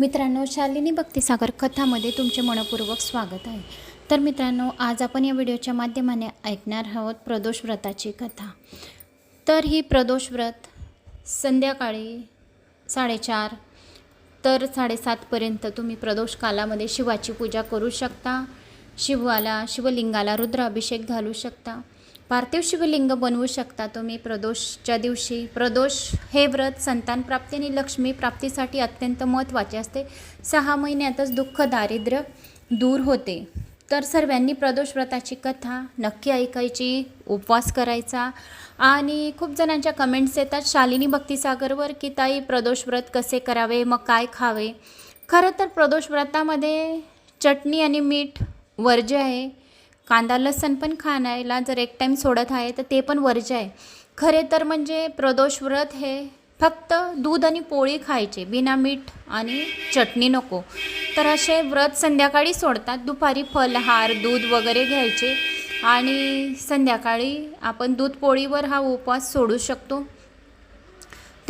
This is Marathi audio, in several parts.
मित्रांनो शालिनी भक्तिसागर कथामध्ये तुमचे मनपूर्वक स्वागत आहे. तर मित्रांनो आज आपण या व्हिडिओच्या माध्यमाने ऐकणार आहोत प्रदोष व्रताची कथा. तर ही प्रदोष व्रत संध्याकाळी साडेचार तर साडेसातपर्यंत तुम्ही प्रदोष कालामध्ये शिवाची पूजा करू शकता. शिवाला शिवलिंगाला रुद्राभिषेक घालू शकता. पार्थिव शिवलिंग बनवू शकता तुम्ही. प्रदोषच्या दिवशी प्रदोष हे व्रत संतान प्राप्ती आणि लक्ष्मी प्राप्तीसाठी अत्यंत महत्त्वाचे असते. सहा महिन्यातच दुःख दारिद्र्य दूर होते. तर सर्वांनी प्रदोष व्रताची कथा नक्की ऐकायची उपवास करायचा आणि खूप जणांच्या कमेंट्स येतात शालिनी भक्तिसागरवर की ताई प्रदोष व्रत कसे करावे? मग काय खावे? खरं तर प्रदोष व्रतामध्ये चटणी आणि मीठ वर्ज्य आहे कांदा लसण पण खाण्याला जर एक टाईम सोडत आहे तर ते पण वर्ज्य आहे. खरे तर म्हणजे प्रदोष व्रत हे फक्त दूध आणि पोळी खायचे बिना मीठ आणि चटणी नको. तर असे व्रत संध्याकाळी सोडतात दुपारी फलहार दूध वगैरे घ्यायचे आणि संध्याकाळी आपण दूध पोळीवर हा उपवास सोडू शकतो.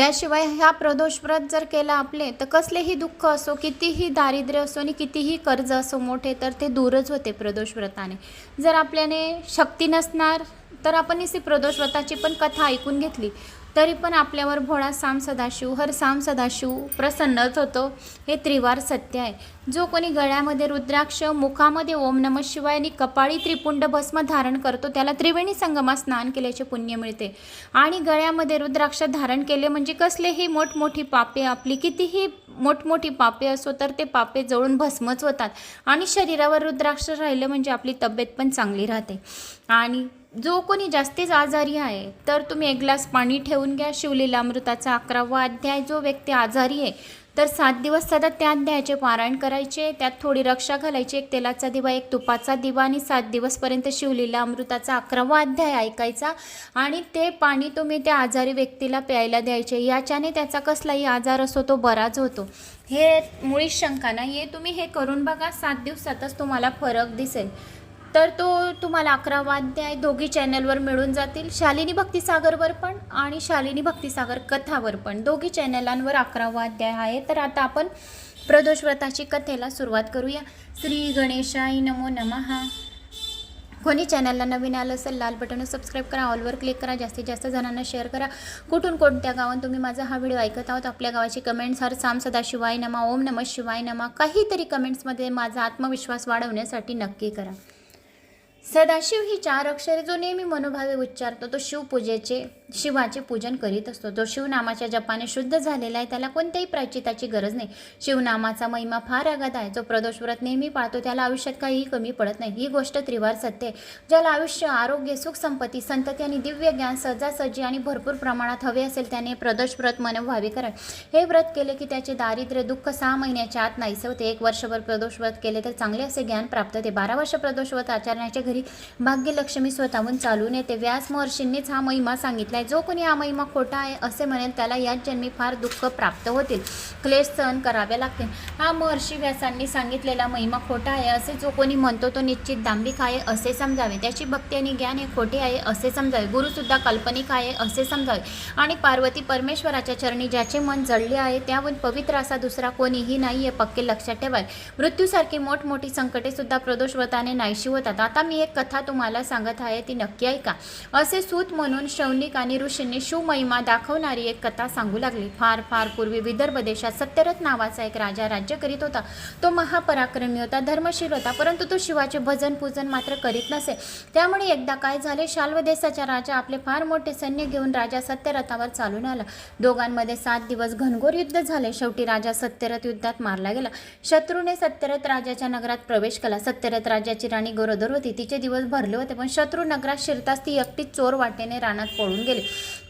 त्याशिवाय ह्या प्रदोष व्रत जर केला आपले तर कसलेही दुःख असो कितीही दारिद्र्य असो आणि कितीही कर्ज असो मोठे तर ते दूरच होते प्रदोष व्रताने. जर आपल्याने शक्ती नसणार तर आपण इथे प्रदोष व्रताची पण कथा ऐकून घेतली. तरी पण आपल्यावर भोळा साम सदाशिव हर साम सदाशिव प्रसन्नच होतो हे त्रिवार सत्य आहे. जो कोणी गळ्यामध्ये रुद्राक्ष मुखामध्ये ओम नम शिवाय आणि कपाळी त्रिपुंड भस्म धारण करतो त्याला त्रिवेणी संगमा स्नान केल्याचे पुण्य मिळते. आणि गळ्यामध्ये रुद्राक्ष धारण केले म्हणजे कसलेही मोठमोठी पापे आपली कितीही मोठमोठी पापे असो तर ते पापे जळून भस्मच होतात. आणि शरीरावर रुद्राक्ष राहिलं म्हणजे आपली तब्येत पण चांगली राहते. आणि जो कोणी जास्तीच आजारी आहे तर तुम्ही एक ग्लास पाणी ठेवून घ्या शिवलीलामृताचा अकरावा अध्याय. जो व्यक्ती आजारी आहे तर सात दिवस सतत त्या अध्यायाचे पारायण करायचे त्यात थोडी रक्षा घालायची एक तेलाचा दिवा एक तुपाचा दिवा आणि सात दिवसपर्यंत शिवलीला अमृताचा अकरावा अध्याय ऐकायचा. आणि ते पाणी तुम्ही त्या आजारी व्यक्तीला प्यायला द्यायचे. याच्याने त्याचा कसलाही आजार असो तो बराच होतो. हे मुळीच शंका नाही. हे तुम्ही हे करून बघा सात दिवसातच तुम्हाला फरक दिसेल. तर तो तुम्हाला अकरा वाद्याय दोघी चॅनलवर मिळून जातील. शालिनी भक्तिसागरवर पण आणि शालिनी भक्तिसागर कथावर पण. दोघी चॅनलांवर अकरा वाद्याय आहे. तर आता आपण प्रदोष व्रताची कथेला सुरुवात करूया. श्री गणेशाय नमो नमहा कोणी चॅनलला नवीन आलं असेल लाल बटन सबस्क्राईब करा ऑलवर क्लिक करा जास्तीत जास्त जणांना शेअर करा. कुठून कोणत्या गावात तुम्ही माझा हा व्हिडिओ ऐकत आहोत आपल्या गावाची कमेंट्स हर साम सदा शिवाय नमा ओम नम शिवाय नमा. काहीतरी कमेंट्समध्ये माझा आत्मविश्वास वाढवण्यासाठी नक्की करा. सदाशिव ही चार अक्षरे जो नेहमी मनोभावे उच्चारतो तो शिवपूजेचे शिवाचे पूजन करीत असतो. जो शिवनामाच्या जपाने शुद्ध झालेला आहे त्याला कोणत्याही प्रायचिताची गरज नाही. शिवनामाचा महिमा फार आघात आहे. जो प्रदोष व्रत नेहमी पाळतो त्याला आयुष्यात काहीही कमी पडत नाही. ही गोष्ट त्रिवार सत्य आहे. ज्याला आयुष्य आरोग्य सुख संपत्ती संतती आणि दिव्य ज्ञान सहजासहजी आणि भरपूर प्रमाणात हवे असेल त्याने प्रदोष व्रत मनोभावे करावे. हे व्रत केले की त्याचे दारिद्र्य दुःख सहा महिन्याच्या आत नाहीसे होते. एक वर्षभर प्रदोष व्रत केले तर चांगले असे ज्ञान प्राप्त होते. बारा वर्ष प्रदोष व्रत आचरण्याच्या घरी भाग्यलक्ष्मी स्वतःहून चालून येते. व्यास महर्षींनीच हा महिमा सांगितला. आहे जो कोणी हा महिमा खोटा आहे असे म्हणेल त्याला याच जन्मी फार दुःख प्राप्त होतील. क्लेश सहन करावे लागतील. हा महर्षी व्यासांनी सांगितलेला महिमा खोटा आहे असे जो कोणी म्हणतो तो निश्चित दांभिक आहे असे समजावे. त्याची भक्ती आणि ज्ञान हे खोटे आहे असे समजावे. गुरुसुद्धा काल्पनिक आहे असे समजावे. आणि पार्वती परमेश्वराच्या चरणी ज्याचे मन जळले आहे त्याहून पवित्र असा दुसरा कोणीही नाही हे पक्के लक्षात ठेवाय मृत्यूसारखी मोठमोठी संकटे सुद्धा नाहीशी होतात. आता मी एक कथा तुम्हाला सांगत आहे ती नक्की ऐका. असे सूत म्हणून शौनिक आणि ऋषींनी शिवमहिमा दाखवणारी एक कथा सांगू लागली. फार फार पूर्वी विदर्भ देशात सत्यरथ नावाचा एक राजा राज्य करीत होता. तो महापराक्रमी होता धर्मशील होता परंतु तो शिवाचे भजन पूजन मात्र करीत नसे. त्यामुळे एकदा काय झाले शाल्व देशाचा राजा आपले फार मोठे सैन्य घेऊन राजा सत्यरथावर चालून आला. दोघांमध्ये सात दिवस घनघोर युद्ध झाले. शेवटी राजा सत्यरथ युद्धात मारला गेला. शत्रूने सत्यरथ राजाच्या नगरात प्रवेश केला. सत्यरथ राजाची राणी गरोदर होती. तिचे दिवस भरले होते पण शत्रू नगरात शिरताच ती एकटी चोर वाटेने रानात पळून गेली.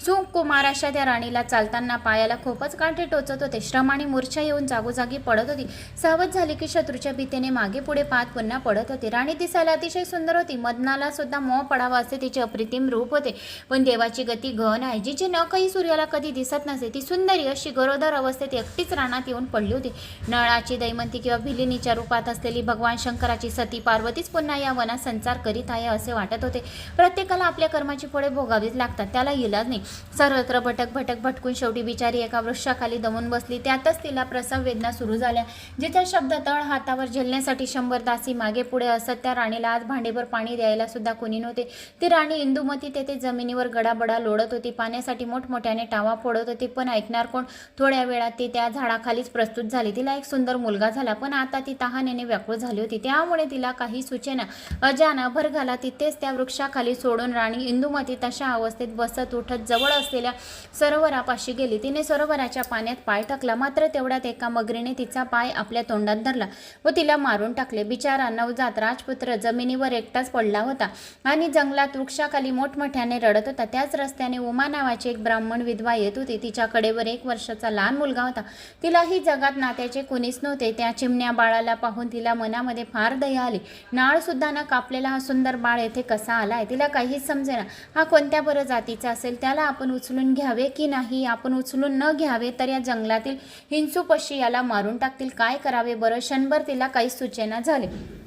सुकुमार अशा त्या राणीला चालताना पायाला खूपच काठे टोचत होते. श्रम आणि मूर्छा येऊन जागोजागी पडत होती. सावध झाली की शत्रूच्या भीतीने मागे पुढे पाहत पुन्हा पडत होती. राणी दिसायला अतिशय सुंदर होती. मदनाला सुद्धा मोह पडावा असे तिचे अप्रतिम रूप होते. पण देवाची गती गहन आहे. जिचे न काही सूर्याला कधी दिसत नसे ती सुंदरी अशी गरोदर अवस्थेत एकटीच रानात येऊन पडली होती. नळाची दैमंती किंवा भिलिनीच्या रूपात असलेली भगवान शंकराची सती पार्वतीच पुन्हा या वनात संचार करीत आहे असे वाटत होते. प्रत्येकाला आपल्या कर्माची फळे भोगावीच लागतात. त्याला इलाज नाही. सर्वत्र भटक भटक भटकून शेवटी बिचारी एका वृक्षाखाली दमून बसली. त्यातच तिला प्रसव वेदना सुरू झाल्या. जिथे शब्द तळ हातावर झेलण्यासाठी शंभर दासी मागे पुढे असत त्या राणीला आज भांडेभर पाणी द्यायला सुद्धा कोणी नव्हते. ती राणी इंदुमती तेथे जमिनीवर गडाबडा लोडत होती. पाण्यासाठी मोठमोठ्याने टावा फोडत होती. पण ऐकणार कोण? थोड्या वेळात ती त्या झाडाखालीच प्रस्तुत झाली. तिला एक सुंदर मुलगा झाला. पण आता ती तहानेने व्याकुळ झाली होती. त्यामुळे तिला काही सूचना. अजाना भरघाला तिथेच त्या वृक्षाखाली सोडून राणी इंदुमती तशा अवस्थेत बसत उठत जवळ असलेल्या सरोवरापाशी गेली. तिने सरोवराच्या पाण्यात पाय टाकला. मात्र तेवढ्यात एका मगरीने तिचा पाय आपल्या तोंडात धरला व तिला मारून टाकले. बिचारा नवजात राजपुत्र जमिनीवर एकटाच पडला होता आणि जंगलात वृक्षाखाली मोठमोठ्याने रडत होता. त्याच रस्त्याने उमा नावाची एक ब्राह्मण विधवा येत होती. तिच्या कडेवर एक वर्षाचा लहान मुलगा होता. तिलाही जगात नात्याचे कुणीच नव्हते. त्या चिमण्या बाळाला पाहून तिला मनामध्ये फार दया आली. नाळ सुद्धा न कापलेला हा सुंदर बाळ येथे कसा आलाय? तिला काहीच समजेना. हा कोणत्या बरं जातीचा असेल त्याला आपण उचलून घ्यावे की नाही? आपण उचलून न घ्यावे तर या जंगलातील हिंसू पशी याला मारून टाकतील. काय करावे? बरं क्षणभर तिला काही सूचना झाले.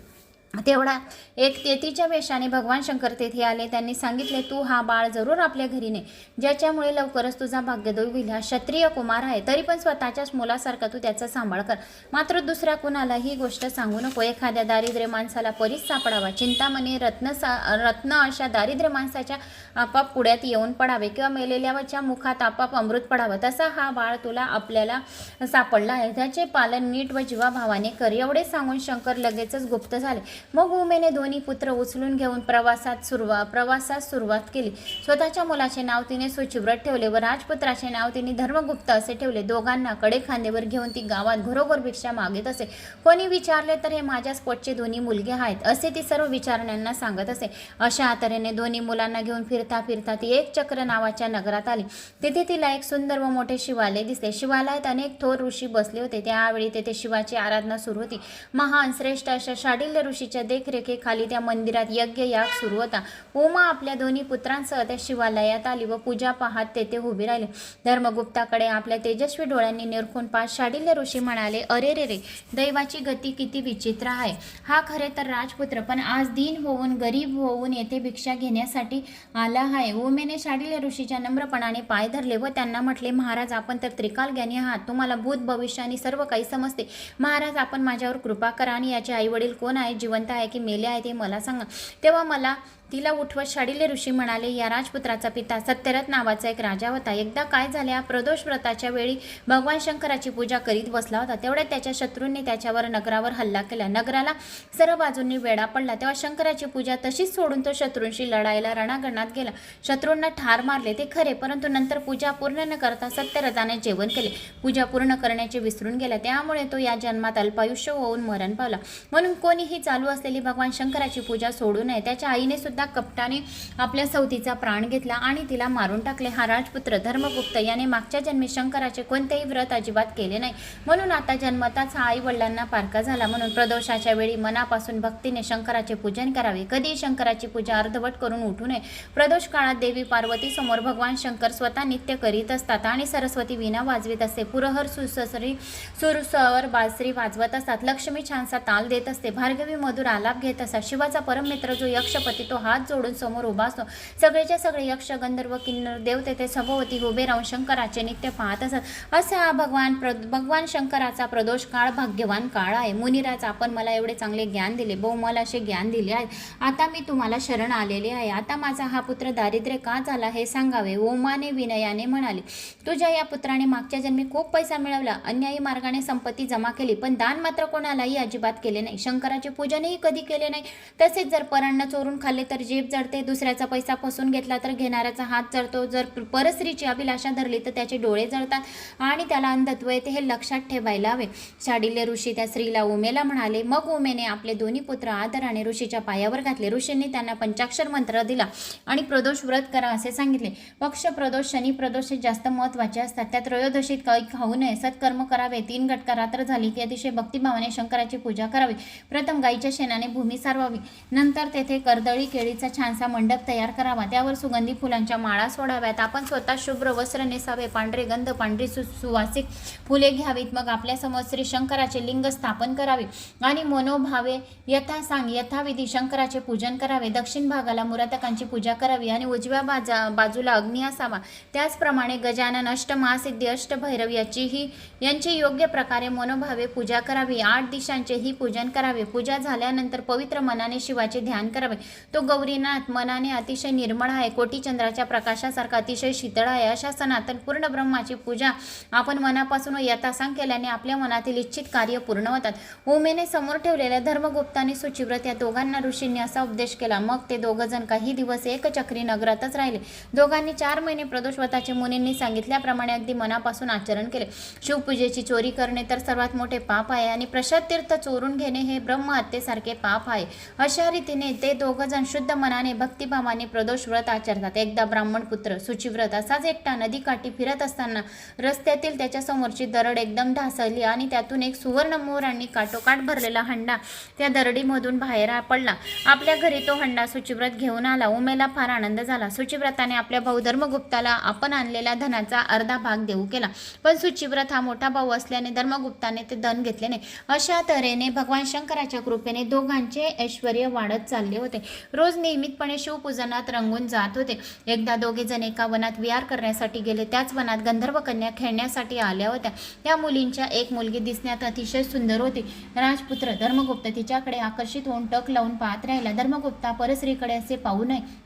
तेवढा एक तेतीच्या वेशाने भगवान शंकर तेथे आले. त्यांनी सांगितले तू हा बाळ जरूर आपल्या घरी ने. ज्याच्यामुळे लवकरच तुझा भाग्यदोय होईल हा क्षत्रिय कुमार आहे. तरी पण स्वतःच्याच मुलासारखा तू त्याचा सांभाळ कर. मात्र दुसऱ्या कुणाला ही गोष्ट सांगू नको. एखाद्या दारिद्र्य माणसाला परीच सापडावा. चिंतामणी रत्न सा रत्न अशा दारिद्र्य माणसाच्या आपाप पुढ्यात येऊन पडावे किंवा मेलेल्याच्या मुखात आपाप अमृत पडावं. तसा हा बाळ तुला आपल्याला सापडला आहे. त्याचे पालन नीट व जीवाभावाने कर. एवढे सांगून शंकर लगेचच गुप्त झाले. मग उमेने दोन्ही पुत्र उचलून घेऊन प्रवासात सुरुवात प्रवासात सुरुवात केली. स्वतःच्या मुलाचे नाव तिने सुचिव्रत ठेवले व राजपुत्राचे नाव तिने धर्मगुप्त असे ठेवले. दोघांना कडे खांदेवर घेऊन ती गावात घरोघर भिक्षा मागत असे. कोणी विचारले तर हे माझ्या पोटचे दोन्ही मुलगे आहेत. असे ती सर्व विचारण्यांना सांगत असे. अशा तऱ्हेने दोन्ही मुलांना घेऊन फिरता फिरता ती एक चक्र नावाच्या नगरात आली. तिथे तिला एक सुंदर व मोठे शिवालय दिसले. शिवालयात अनेक थोर ऋषी बसले होते. त्यावेळी तेथे शिवाची आराधना सुरू होती. महान श्रेष्ठ अशा शाडिल्य ऋषीच्या देखरेखीखाली त्या मंदिरात यज्ञ याग सुरू होता. उमा आपल्या दोन्ही पुत्रांसह त्या शिवालयात आली व पूजा पाहत तेथे उभी राहिली. धर्मगुप्ताकडे आपल्या तेजस्वी डोळ्यांनी निरखून पाच शाडिल्य ऋषी म्हणाले अरे रे रे दैवाची गती किती विचित्र आहे. हा खरे तर राजपुत्र पण आज दीन होऊन गरीब होऊन येथे भिक्षा घेण्यासाठी आला आहे. उमेने शाडिल्य ऋषीच्या नम्रपणाने पाय धरले व त्यांना म्हटले महाराज आपण तर त्रिकाल ज्ञानी आहात. तुम्हाला भूत भविष्य आणि सर्व काही समजते. महाराज आपण माझ्यावर कृपा करा आणि याचे आई वडील कोण आहे जीवन जिवंत आहे की मेले आहे ते मला सांगा. तेव्हा मला तिला उठवत शाडिले ऋषी म्हणाले या राजपुत्राचा पिता सत्यरथ नावाचा एक राजा होता. एकदा काय झाल्या प्रदोष व्रताच्या वेळी भगवान शंकराची पूजा करीत बसला होता. तेवढ्यात त्याच्या शत्रूंनी त्याच्यावर नगरावर हल्ला केला. नगराला सर्व बाजूंनी वेढा पडला. तेव्हा शंकराची पूजा तशीच सोडून तो शत्रूंशी लढायला रणागणात गेला. शत्रूंना ठार मारले ते खरे परंतु नंतर पूजा पूर्ण न करता सत्यरथाने जेवण केले. पूजा पूर्ण करण्याचे विसरून गेला. त्यामुळे तो या जन्मात अल्पायुष्य होऊन मरण पावला. म्हणून कोणीही चालू असलेली भगवान शंकराची पूजा सोडू नये. त्याच्या आईने सुद्धा कपटाने आपल्या सवतीचा प्राण घेतला आणि तिला मारून टाकले. हा राजपुत्र धर्मगुप्त याने मागच्या जन्मी शंकराचे कोणतेही व्रत अजिबात केले नाही. म्हणून आता जन्मताच हा आई वडिलांना पारका झाला. म्हणून प्रदोषाच्या वेळी मनापासून भक्तीने शंकराचे पूजन करावे. कधी शंकराची पूजा अर्धवट करून उठू नये. प्रदोष काळात देवी पार्वती समोर भगवान शंकर स्वतः नित्य करीत असतात आणि सरस्वती विना वाजवीत असते. पुरहर सुसरी सुरसर बासरी वाजवत असतात. लक्ष्मी छानसा ताल देत असते. भार्गवी मधुर आलाप घेत असतात. शिवाचा परममित्र जो यक्षपती तो हा हात जोडून समोर उभा असतो. सगळेच्या सगळे यक्ष गंधर्व किन्नर देव तेथे सभोवती उभे राहून शंकराचे नित्य पाहत असत. असा हा भगवान प्र भगवान शंकराचा प्रदोष काळ भाग्यवान काळ आहे. मुनिराज आपण मला एवढे चांगले ज्ञान दिले बहुमल असे ज्ञान दिले आहे. आता मी तुम्हाला शरण आलेले आहे. आता माझा हा पुत्र दारिद्र्य का झाला हे सांगावे? ओमाने विनयाने म्हणाले तुझ्या या पुत्राने मागच्या जन्मी खूप पैसा मिळवला. अन्यायी मार्गाने संपत्ती जमा केली पण दान मात्र कोणालाही अजिबात केले नाही. शंकराचे पूजनही कधी केले नाही. तसेच जर परांना चोरून खाल्ले तर तर जीभ जळते दुसऱ्याचा पैसा फसवून घेतला तर घेणाऱ्याचा हात जडतो जर परस्त्रीची अभिलाषा धरली तर त्याचे डोळे जळतात आणि त्याला अंधत्व येते हे लक्षात ठेवायला हवे. शाडिल्य ऋषी त्या स्त्रीला उमेला म्हणाले मग उमेने आपले दोन्ही पुत्र आदराने ऋषीच्या पायावर घातले. ऋषींनी त्यांना पंचाक्षर मंत्र दिला आणि प्रदोष व्रत करा असे सांगितले. पक्ष प्रदोष शनी प्रदोष हे जास्त महत्त्वाचे असतात. त्या त्रयोदशीत काही खाऊ नये. सत्कर्म करावे. तीन घटका रात्र झाली की अतिशय भक्तिभावाने शंकराची पूजा करावी. प्रथम गाईच्या शेणाने भूमी सारवावी. नंतर तेथे कर्दळी केळी केळीचा छानसा मंडप तयार करावा. त्यावर सुगंधी फुलांच्या माळा सोडाव्यात. आपण स्वतः शुभ्र वस्त्र नेसावे. पांढरे गंध पांढरी सु सुवासिक फुले घ्यावीत. मग आपल्यासमोर श्री शंकराचे लिंग स्थापन करावे आणि मनोभावे यथा सांग यथाविधी शंकराचे पूजन करावे. दक्षिण भागाला मुरातकांची पूजा करावी आणि उजव्या बाजा बाजूला अग्नी असावा. त्याचप्रमाणे गजानन अष्टमहासिद्धी अष्टभैरव याचीही यांची योग्य प्रकारे मनोभावे पूजा करावी. आठ दिशांचेही पूजन करावे. पूजा झाल्यानंतर पवित्र मनाने शिवाचे ध्यान करावे. तो गौरीनाथ मनाने अतिशय निर्मळ आहे. कोटीचंद्राच्या प्रकाशासारखा अतिशय शीतळ आहे. अशा सनातन पूर्ण ब्रह्माची पूजा आपण मनापासून व यथासांग केल्याने आपल्या मनातील इच्छित कार्य पूर्ण होतात. उमेने समोर ठेवलेल्या धर्मगुप्त आणि सुचिव्रत या दोघांना ऋषींनी असा उपदेश केला. मग ते दोघं जण काही दिवस एकचक्री नगरातच राहिले. दोघांनी चार महिने प्रदोषवताचे मुनींनी सांगितल्याप्रमाणे अगदी मनापासून आचरण केले. शिवपूजेची चोरी करणे तर सर्वात मोठे पाप आहे आणि प्रसाद तीर्थ चोरून घेणे हे ब्रह्महत्येसारखे पाप आहे. अशा रीतीने ते दोघं जण शुद्ध मनाने भक्तिभावाने प्रदोष व्रत आचरतात. एकदा ब्राह्मण पुत्र सुचिव्रत असाच एकटा नदीकाठी फिरत असताना रस्त्यातील त्याच्यासमोरची दरड एकदम ढासळली आणि त्यातून एक सुवर्ण आणि काटोकाट भरलेला हंडा त्या दरडीमधून बाहेर पडला. आपल्या घरी तो हंडा सुचिव्रत घेऊन आला. उमेला फार आनंद झाला. सुचिव्रताने आपल्या भाऊ धर्मगुप्ताला आपण आणलेल्या धनाचा अर्धा भाग देऊ केला. पण सुचिव्रत हा मोठा भाऊ असल्याने धर्मगुप्ताने ते धन घेतले नाही. अशा तऱ्हेने भगवान शंकराच्या कृपेने दोघांचे ऐश्वर वाढत चालले होते. रोज नियमितपणे शिवपूजनात रंगून जात होते. एकदा दोघेजण एका वनात विहार करण्यासाठी गेले. त्याच वनात गंधर्व कन्या खेळण्यासाठी आल्या होत्या. त्या मुलींच्या एक मुलगी दिसण्यात अतिशय सुंदर होती. राजपुत्र धर्मगुप्त तिच्याकडे आकर्षित होऊन टक लावून पाहत राहिला. धर्मगुप्ता परस्त्रीकडे असे पाहू नये.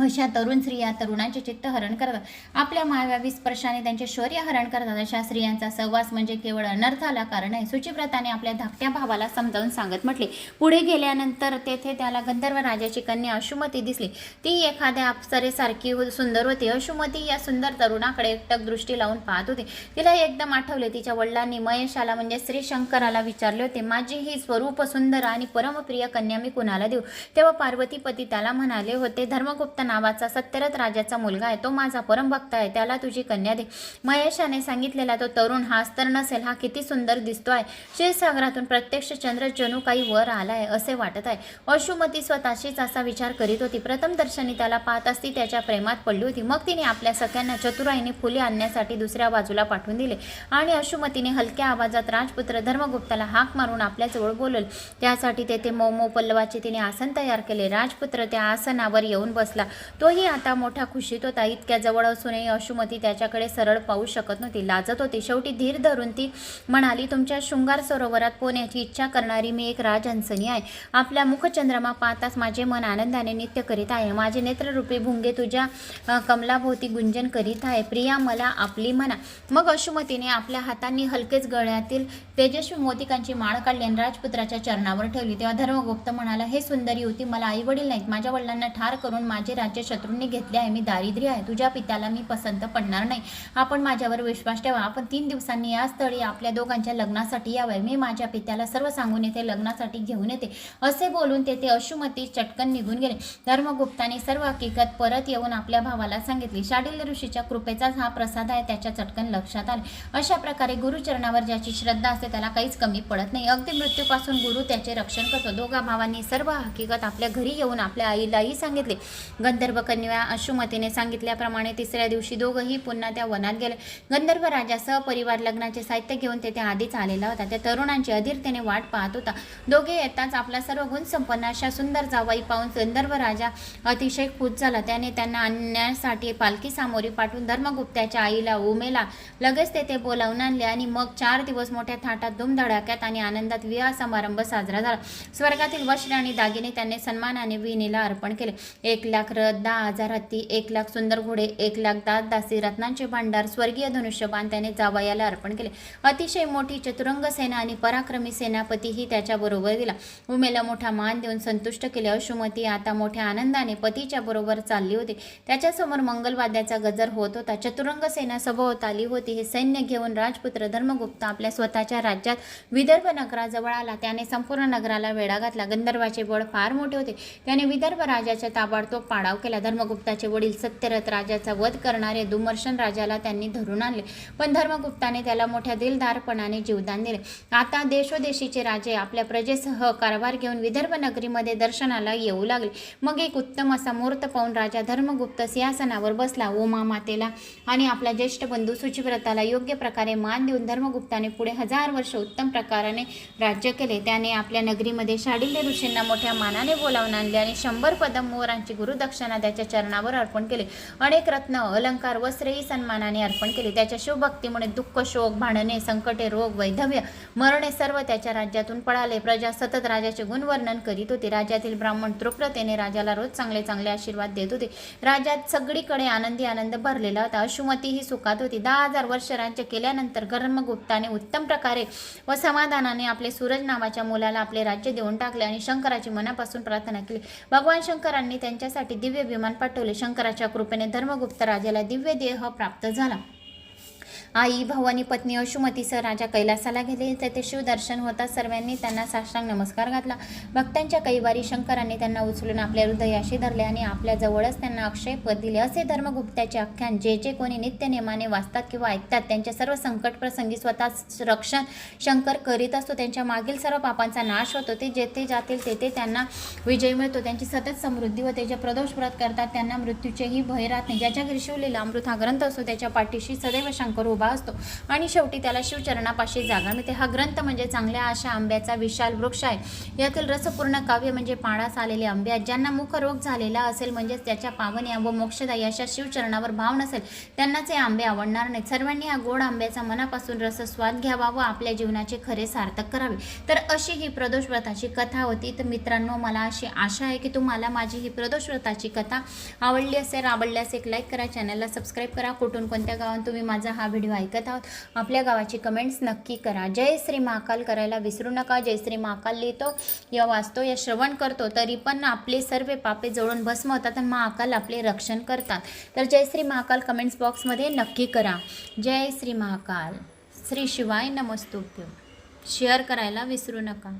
अशा तरुण स्त्रिया तरुणांचे चित्त हरण करतात. आपल्या मायावी स्पर्शाने त्यांचे शौर्य हरण करतात. अशा स्त्रियांचा सहवास म्हणजे केवळ अनर्थाला कारण आहे. सुचिव्रताने आपल्या धाकट्या भावाला समजावून सांगत म्हटले पुढे गेल्यानंतर तेथे त्याला गंधर्व राजाची कन्या अशुमती दिसली. ती एखाद्या अप्सरेसारखी सुंदर होती. अशुमती या सुंदर तरुणाकडे एकटक दृष्टी लावून पाहत होती. तिला एकदम आठवले. तिच्या वडिलांनी महेशाला म्हणजे श्री शंकराला विचारले होते माझी ही स्वरूप सुंदर आणि परमप्रिय कन्या मी कुणाला देऊ? तेव्हा पार्वतीपती त्याला म्हणाले होते धर्मगुप्त नावाचा सत्यरथ राजाचा मुलगा आहे तो माझा परमभक्त आहे त्याला तुझी कन्या दे. महेशाने सांगितलेला तो तरुण हाच तर नसेल हा किती सुंदर दिसतो आहे. क्षीरसागरातून प्रत्यक्ष चंद्र जणू काही वर आला आहे असे वाटत आहे. अशुमती स्वतःशीच असा विचार करीत होती. प्रथम दर्शनी त्याला पाहत असती त्याच्या प्रेमात पडली होती. मग तिने आपल्या सख्यांना चतुराईने फुले आणण्यासाठी दुसऱ्या बाजूला पाठवून दिले आणि अशुमतीने हलक्या आवाजात राजपुत्र धर्मगुप्ताला हाक मारून आपल्याजवळ बोलल. त्यासाठी तेथे मोमो पल्लवाचे तिने आसन तयार केले. राजपुत्र त्या आसनावर येऊन बसला. तोही आता मोठा खुशीत होता इतक्या जवळ असूनही अशुमती त्याच्याकडे सरळ पाहू शकत नव्हती. लाजत होती. शेवटी धीर धरून ती म्हणाली तुमच्या शृंगार सरोवरात पोहण्याची इच्छा करणारी मी एक राजहंसनी आहे. आपल्या मुखचंद्रमा पाहताच माझे मन आनंदाने नित्य करीत आहे. माझे नेत्ररूपी भुंगे तुझ्या कमलाभोवती गुंजन करीत आहे. प्रिया मला आपली म्हणा. मग अशुमतीने आपल्या हातांनी हलकेच गळ्यातील तेजस्वी मोतिकांची माळ काढली आणि राजपुत्राच्या चरणावर ठेवली. तेव्हा धर्मगुप्त म्हणाला हे सुंदर युवती मला आई वडील नाहीत. माझ्या वडिलांना ठार करून माझे राज्य शत्रूंनी घेतले आहे. मी दारिद्र्य आहे. तुझ्या पित्याला मी पसंत पडणार नाही. आपण माझ्यावर विश्वास ठेवा. आपण तीन दिवसांनी या स्थळी आपल्या दोघांच्या लग्नासाठी यावे. मी माझ्या पित्याला सर्व सांगून येते लग्नासाठी घेऊन येते. असे बोलून तेथे अशुमती चटकन निघून गेले. धर्मगुप्ताने सर्व हकीकत परत येऊन आपल्या भावाला सांगितली. शाडिल्य ऋषीच्या कृपेचाच हा प्रसाद आहे त्याच्या चटकन लक्षात आले. अशा प्रकारे गुरुचरणावर ज्याची श्रद्धा असते त्याला काहीच कमी पडत नाही. अगदी मृत्यूपासून गुरु त्याचे रक्षण करतो. दोघा भावांनी सर्व हकीकत आपल्या घरी येऊन आपल्या आईलाही सांगितले. गंधर्व कन्या अशुमतीने सांगितल्याप्रमाणे तिसऱ्या दिवशी दोघंही पुन्हा त्या वनात गेले. गंधर्व राजा सहपरिवार लग्नाचे साहित्य घेऊन तेथे आधीच आलेला होता. त्या तरुणांची अधीरतेने वाट पाहत होता. दोघे येताच आपला सर्व गुण संपन्न अशा सुंदर जावाई पाहून गंधर्व राजा अतिशय खुश झाला. त्याने त्यांना आणण्यासाठी पालखी सामोरी पाठवून धर्मगुप्ताच्या आईला उमेला लगेच तेथे बोलावून आणले आणि मग चार दिवस मोठ्या थाटात धुमधडाक्यात आणि आनंदात विवाह समारंभ साजरा झाला. स्वर्गातील वस्त्र आणि दागिने त्यांनी सन्मानाने विणीला अर्पण केले. एक लाख रथ दहा हजार हत्ती एक लाख सुंदर घोडे एक लाख दास दासी रत्नांचे भांडार स्वर्गीय धनुष्यबाण त्याने जावयाला अर्पण केले. अतिशय मोठी चतुरंग सेना आणि पराक्रमी सेनापतीही त्याच्याबरोबर दिला उमेला मोठा मान देऊन संतुष्ट केले. अशुमती आता मोठ्या आनंदाने पतीच्या बरोबर चालली होती. त्याच्यासमोर मंगलवाद्याचा गजर होत होता. चतुरंग सेना सभोवत आली होती. हे सैन्य घेऊन राजपुत्र धर्मगुप्त आपल्या स्वतःच्या राज्यात विदर्भ नगराजवळ आला. त्याने संपूर्ण नगराला वेढा घातला. गंधर्वाचे बळ फार मोठे होते. त्याने विदर्भ राजाच्या ताबडतोब पाडा पाडाव केला. धर्मगुप्ताचे वडील सत्यरथ राजाचा वध करणारे दुमर्शन राजाला त्यांनी धरून आणले. पण धर्मगुप्ताने त्याला मोठ्या दिलदारपणाने जीवदान दिले. आता देशोदेशीचे राजे आपल्या प्रजेसह कारभार घेऊन विदर्भ नगरीमध्ये दर्शनाला येऊ लागले. मग एक उत्तम असा मुहूर्त पाहून राजा धर्मगुप्त सिंहासनावर बसला. उमा मातेला आणि आपला ज्येष्ठ बंधू सुचिव्रताला योग्य प्रकारे मान देऊन धर्मगुप्ताने पुढे हजार वर्ष उत्तम प्रकाराने राज्य केले. त्याने आपल्या नगरीमध्ये शाडिल्य ऋषींना मोठ्या मानाने बोलावून आणले आणि शंभर पदम मोरांची गुरुदक्षिणा त्याच्या चरणावर अर्पण केले. अनेक रत्न अलंकार वस्त्रही सन्मानाने अर्पण केले. त्याच्या शिवभक्तीमुळे दुःख शोक भांडणे संकटे रोग वैधव्य मरणे सर्व त्याच्या राज्यातून पळाले. प्रजा सतत राजाचे गुणवर्णन करीत होती. राज्यातील ब्राह्मण तृप्रतेने राजाला रोज चांगले चांगले आशीर्वाद देत होते. राज्यात सगळीकडे आनंदी आनंद भरलेला होता. अशुमती ही सुखात होती. दहा हजार वर्ष राज्य केल्यानंतर गर्मगुप्ताने उत्तम प्रकारे व समाधानाने आपले सूरज नावाच्या मुलाला आपले राज्य देऊन टाकले आणि शंकराची मनापासून प्रार्थना केली. भगवान शंकरांनी त्यांच्यासाठी दिव्य दिव्य विमान पाठवले. शंकराच्या कृपेने धर्मगुप्त राजाला दिव्य देह प्राप्त झाला. आई भवानी पत्नी अशुमतीसह राजा कैलासाला गेले. तेथे शिवदर्शन होता. सर्वांनी त्यांना साष्टांग नमस्कार घातला. भक्तांच्या कैवारी शंकराने त्यांना उचलून आपल्या हृदयाशी धरले आणि आपल्या जवळच त्यांना अक्षय पद दिले. असे धर्मगुप्ताचे आख्यान जे जे कोणी नित्य नेमाने वाचतात किंवा ऐकतात त्यांच्या सर्व संकट प्रसंगी स्वतः रक्षण शंकर करीत असतो. त्यांच्या मागील सर्व पापांचा नाश होतो. ते जेथे जातील तेथे त्यांना विजय मिळतो. त्यांची सतत समृद्धी होते जे प्रदोष व्रत करतात. त्यांना मृत्यूचेही भय राहत नाही. ज्याच्या घरी शिवलेला अमृत हा ग्रंथ असतो त्याच्या पाठीशी सदैव शंकर उभा असतो. आणि शेवटी त्याला शिवचरणापाशी जागा मिळते. हा ग्रंथ म्हणजे चांगल्या अशा आंब्याचा विशाल वृक्ष आहे. यातील रसपूर्ण काव्य म्हणजे पाडास आलेले आंबे आहेत. ज्यांना मुखरोग झालेला असेल म्हणजेच त्याच्या पावन्या व मोक्षदायी अशा शिवचरणावर भाव नसेल त्यांनाच हे आंबे आवडणार नाहीत. सर्वांनी हा गोड आंब्याचा मनापासून रसस्वाद घ्यावा व आपल्या जीवनाचे खरे सार्थक करावे. तर अशी ही प्रदोष व्रताची कथा होती. तर मित्रांनो मला अशी आशा आहे की तुम्हाला माझी ही प्रदोष व्रताची कथा आवडली असेल आवडल्यास एक लाईक करा. चॅनलला सबस्क्राईब करा. कुठून कोणत्या गावात तुम्ही माझा हा व्हिडिओ ऐकत आहोत आपल्या गावाची कमेंट्स नक्की करा. जय श्री महाकाल करायला विसरू नका. जय श्री महाकाल लिहितो या वाचतो या श्रवण करतो तरी पण आपले सर्व पापे जळून भस्म होतात आणि महाकाल आपले रक्षण करतात. तर जय श्री महाकाल कमेंट्स बॉक्समध्ये नक्की करा. जय श्री महाकाल. श्री शिवाय नमस्तुभ्य शेअर करायला विसरू नका.